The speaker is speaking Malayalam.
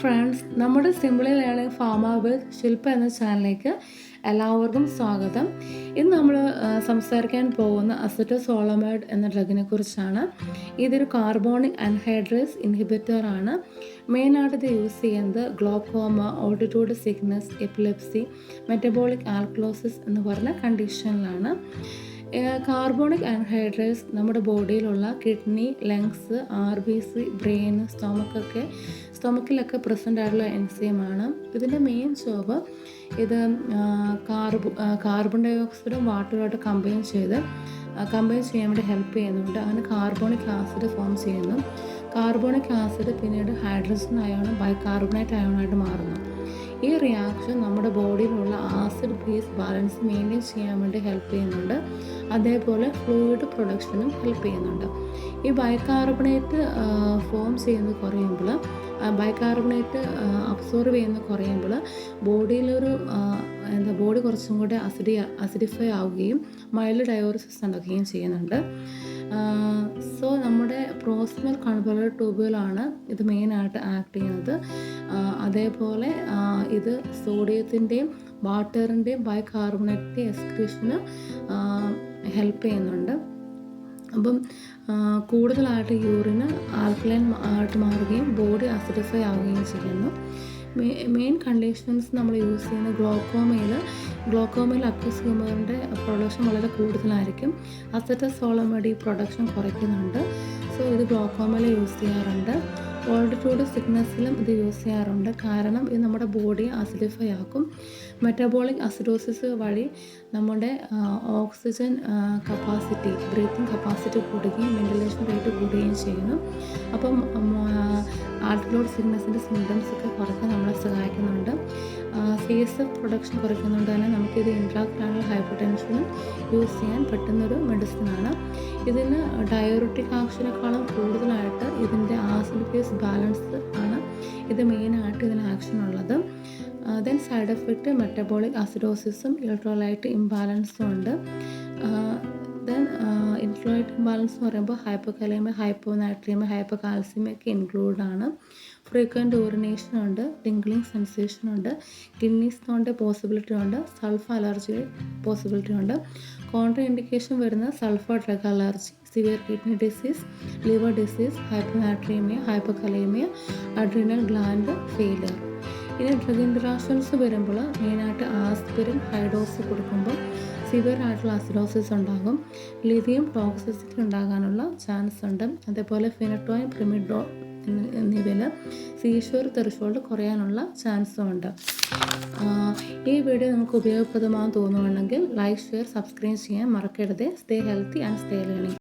ഫ്രണ്ട്സ് നമ്മുടെ simply learning pharma with Shilpa എന്ന ചാനലിലേക്ക് എല്ലാവർക്കും സ്വാഗതം. ഇന്ന് നമ്മൾ സംസാരിക്കാൻ പോകുന്ന അസറ്റോസോളമൈഡ് എന്ന ഡ്രഗിനെ കുറിച്ചാണ്. ഇതൊരു കാർബോണിക് അൻഹൈഡ്രേസ് ഇൻഹിബിറ്റർ ആണ്. മെയിനായിട്ട് ഇത് യൂസ് ചെയ്യുന്നത് glaucoma altitude sickness epilepsy metabolic alkalosis എന്ന് പറഞ്ഞ കണ്ടീഷനിലാണ് കാർബോണിക് ആൻഹൈഡ്രേറ്റ്സ് നമ്മുടെ ബോഡിയിലുള്ള kidney lungs R B C brain സ്റ്റൊമക്കൊക്കെ സ്റ്റൊമക്കിലൊക്കെ പ്രസന്റ് ആയിട്ടുള്ള എൻസൈമാണ് ഇതിന്റെ മെയിൻ ജോബ് ഇത് കാർബ് കാർബൺ ഡൈ ഓക്സൈഡും വാട്ടറുമായിട്ട് കമ്പൈൻ ചെയ്ത് കമ്പൈൻ ചെയ്യാൻ വേണ്ടി ഹെൽപ്പ് ചെയ്യുന്നുണ്ട്. അങ്ങനെ കാർബോണിക് ആസിഡ് ഫോം ചെയ്യുന്നു. കാർബോണിക് ആസിഡ് പിന്നീട് ഹൈഡ്രജൻ അയോണും ബൈകാർബണേറ്റ് അയോണായിട്ട് മാറുന്നു. ഈ റിയാക്ഷൻ നമ്മുടെ ബോഡിയിലുള്ള ആസിഡ് ബേസ് ബാലൻസ് മെയിന്റെയിൻ ചെയ്യാൻ വേണ്ടി ഹെൽപ്പ് ചെയ്യുന്നുണ്ട്. അതേപോലെ ഫ്ലൂയിഡ് പ്രൊഡക്ഷനും ഹെൽപ്പ് ചെയ്യുന്നുണ്ട്. ഈ ബൈകാർബണേറ്റ് ഫോം ചെയ്യുന്നത് കുറയുമ്പോൾ ബൈകാർബണേറ്റ് അബ്സോർവ് ചെയ്യുന്നത് കുറയുമ്പോൾ ബോഡിയിലൊരു എന്താ ബോഡി കുറച്ചും കൂടെ അസിഡി അസിഡിഫൈ ആവുകയും മൈൽഡ് ഡയോറിസിസ് ഉണ്ടാക്കുകയും ചെയ്യുന്നുണ്ട്. സോ നമ്മുടെ പ്രോസിമൽ കൺവെർട്ടർ ട്യൂബുകളാണ് ഇത് മെയിനായിട്ട് ആക്ട് ചെയ്യുന്നത്. അതേപോലെ ഇത് സോഡിയത്തിന്റെയും വാട്ടറിന്റെയും ബൈകാർബണേറ്റിന്റെയും എക്സ്ക്രീഷന് ഹെൽപ്പ് ചെയ്യുന്നുണ്ട്. അപ്പം കൂടുതലായിട്ട് യൂറിന് ആൽക്കലൈൻ ആയിട്ട് മാറുകയും ബോഡി അസിഡിഫൈ ആവുകയും ചെയ്യുന്നു. മെയിൻ കണ്ടീഷൻസ് നമ്മൾ യൂസ് ചെയ്യുന്ന ഗ്ലോക്കോമയിൽ ഗ്ലോക്കോമയിൽ അക്യൂസ് ഹ്യൂമറിന്റെ പ്രൊഡക്ഷൻ വളരെ കൂടുതലായിരിക്കും. അസറ്റസോളമഡി പ്രൊഡക്ഷൻ കുറയ്ക്കുന്നുണ്ട്. സോ ഇത് ഗ്ലോക്കോമയിൽ യൂസ് ചെയ്യാറുണ്ട്. ഓൾട്ടിറ്റ്യൂഡ് സിക്നെസ്സിലും ഇത് യൂസ് ചെയ്യാറുണ്ട്. കാരണം ഇത് നമ്മുടെ ബോഡിയെ അസിഡിഫൈ ആക്കും. മെറ്റബോളിക് അസിഡോസിസ് വഴി നമ്മുടെ ഓക്സിജൻ കപ്പാസിറ്റി ബ്രീത്തിങ് കപ്പാസിറ്റി കൂടുകയും വെന്റിലേഷൻ റേറ്റ് കൂടുകയും ചെയ്യുന്നു. അപ്പം ആൾട്ടിലോഡ് സിഗ്നസിന്റെ സിംറ്റംസ് ഒക്കെ കുറയ്ക്കാൻ നമ്മളെ സഹായിക്കുന്നുണ്ട്. ഫേസ് പ്രൊഡക്ഷൻ കുറയ്ക്കുന്നതുകൊണ്ട് തന്നെ നമുക്കിത് ഇൻട്രാക്രാനൽ ഹൈപ്പർ ടെൻഷനും യൂസ് ചെയ്യാൻ പറ്റുന്നൊരു മെഡിസിനാണ് ഇതിന് ഡയോറിറ്റിക് ആക്ഷനേക്കാളും കൂടുതലായിട്ട് ഇതിന്റെ ആസിഡ് ഫേസ് ബാലൻസ് ആണ് ഇത് മെയിനായിട്ട് ഇതിന് ആക്ഷൻ ഉള്ളത്. ദെൻ സൈഡ് എഫക്റ്റ് മെറ്റബോളിക് അസിഡോസിസും ഇലക്ട്രോലൈറ്റ് ഇംബാലൻസും ഉണ്ട്. ഇംബാലൻസ് എന്ന് പറയുമ്പോൾ ഹൈപ്പോ കലേമ ഹൈപ്പോ കാൽസ്യമ ഒക്കെ ഇൻക്ലൂഡ് ആണ്. ഫ്രീക്വന്റ് ഓറിനേഷൻ ഉണ്ട് ടിങ്ക്ലിംഗ് സെൻസേഷൻ ഉണ്ട് കിഡ്നി സ്റ്റോണിന്റെ പോസിബിലിറ്റി ഉണ്ട് സൾഫർ അലർജി പോസിബിലിറ്റി ഉണ്ട്. കോൺട്ര ഇൻഡിക്കേഷൻ വരുന്ന sulphur drug allergy severe kidney disease liver disease hyponatraemia hypokalaemia adrenal gland failure ഇനി ഡ്രഗ് ഇൻട്രാക്ഷൻസ് വരുമ്പോൾ മെയിനായിട്ട് ആസ്പിരിൻ ഹൈഡോസ് കൊടുക്കുമ്പോൾ സിവിയർ ആയിട്ടുള്ള അസിഡോസിസ് ഉണ്ടാകും. ലിഥിയം ടോക്സിസിറ്റി ഉണ്ടാകാനുള്ള ചാൻസ് ഉണ്ട്. അതേപോലെ ഫിനറ്റോയിൻ പ്രിമിഡോ എന്നിവയിൽ സീഷോർ തെറിഷോൾഡ് കുറയാനുള്ള ചാൻസും ഉണ്ട്. ഈ വീഡിയോ നിങ്ങൾക്ക് ഉപയോഗപ്രദമാണെന്ന് തോന്നുകയാണെങ്കിൽ ലൈക്ക് ഷെയർ സബ്സ്ക്രൈബ് ചെയ്യാൻ മറക്കരുത്. Stay healthy and stay learning